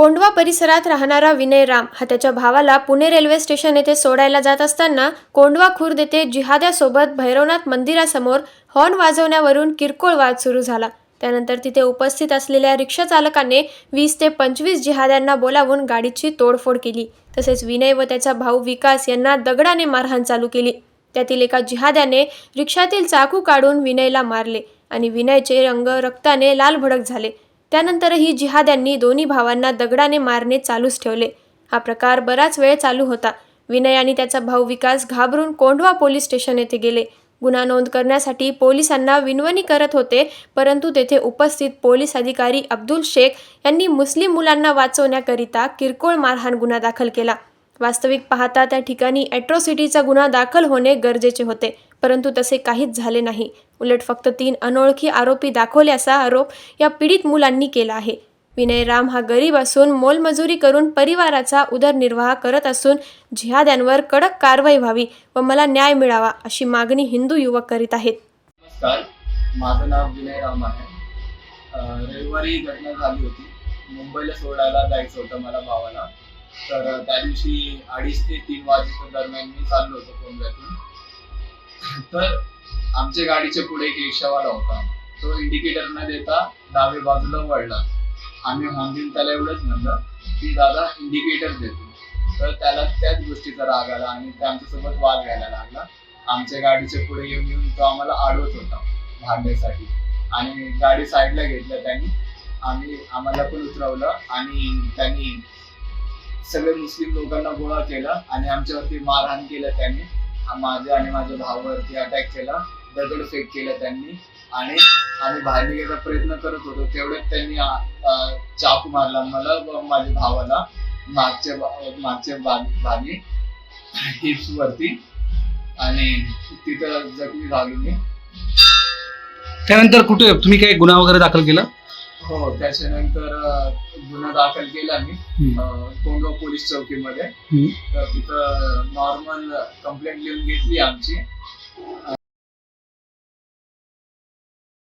कोंडवा परिसरात राहणारा विनय राम हा त्याच्या भावाला पुणे रेल्वे स्टेशन येथे सोडायला जात असताना कोंडवा खुर्द येथे जिहाद्यासोबत भैरवनाथ मंदिरासमोर हॉर्न वाजवण्यावरून किरकोळ वाद सुरू झाला. त्यानंतर तिथे उपस्थित असलेल्या रिक्षा चालकाने वीस ते पंचवीस जिहाद्यांना बोलावून गाडीची तोडफोड केली. तसेच विनय व त्याचा भाऊ विकास यांना दगडाने मारहाण चालू केली. त्यातील एका जिहाद्याने रिक्षातील चाकू काढून विनयला मारले आणि विनयचे रंग रक्ताने लाल भडक झाले. त्यानंतरही जिहाद्यांनी दोन्ही भावांना दगडाने मारणे चालूच ठेवले. हा प्रकार बराच वेळ चालू होता. विनय आणि त्याचा भाऊ विकास घाबरून कोंढवा पोलीस स्टेशन येथे गेले. गुन्हा नोंद करण्यासाठी पोलिसांना विनवणी करत होते परंतु तेथे उपस्थित पोलीस अधिकारी अब्दुल शेख यांनी मुस्लिम मुलांना वाचवण्याकरिता किरकोळ मारहाण गुन्हा दाखल केला. वास्तविक पाहता त्या ठिकाणी ॲट्रॉसिटीचा गुन्हा दाखल होणे गरजेचे होते. परंतु तसे काहीच झाले नाही. उलट फक्त तीन अनोळखी आरोपी दाखवल्याचा आरोप या पीडित मुलांनी केला आहे. विनय राम हा गरीब असून मोलमजुरी करून परिवाराचा उदरनिर्वाह करत असून जिहाद्यांवर कडक कारवाई व्हावी व मला न्याय मिळावा अशी मागणी हिंदू युवक करीत आहेत. नमस्कार. माझं नाव विनय राम आहे रविवारी घटना झाली होती. मुंबईला सोडायला जायचं होतं मला भावाला. तर त्या दिवशी अडीच ते तीन वाजेच्या दरम्यान मी चाललो होतो कोंबड्यातून. तर आमच्या गाडीच्या पुढे एक रिक्षावाला होता. तो इंडिकेटर न देता डावे बाजूला वळला. आम्ही हॉर्न त्याला एवढंच म्हणलं की दादा इंडिकेटर देतो तर त्याला त्याच गोष्टीचा राग आला आणि ते आमच्यासोबत वाद घ्यायला लागला. आमच्या गाडीच्या पुढे येऊन येऊन तो आम्हाला आडवत होता भांडण्यासाठी आणि गाडी साईडला घेतलं त्यांनी. आम्ही आम्हाला पण उतरवलं आणि त्यांनी सगळे मुस्लिम लोकांना गोळा केला आणि आमच्यावरती मारहाण केलं त्यांनी. माझ्या आणि माझ्या भावावरती अटॅक केला. दगडफेक केलं त्यांनी. आणि आम्ही बाहेर निघायचा प्रयत्न करत होतो. तेवढ्यात त्यांनी चाकू मारला मला व माझ्या भावाला. मागच्या मागच्या भागी हिप्स वरती आणि तिथं जखमी झालो मी. त्यानंतर कुठे तुम्ही काही गुन्हा वगैरे दाखल केला? हो त्याच्यानंतर गुन्हा दाखल केला मी कोंडवा पोलीस चौकीमध्ये. तर तिथं नॉर्मल कंप्लेंट लिहून घेतली आमची.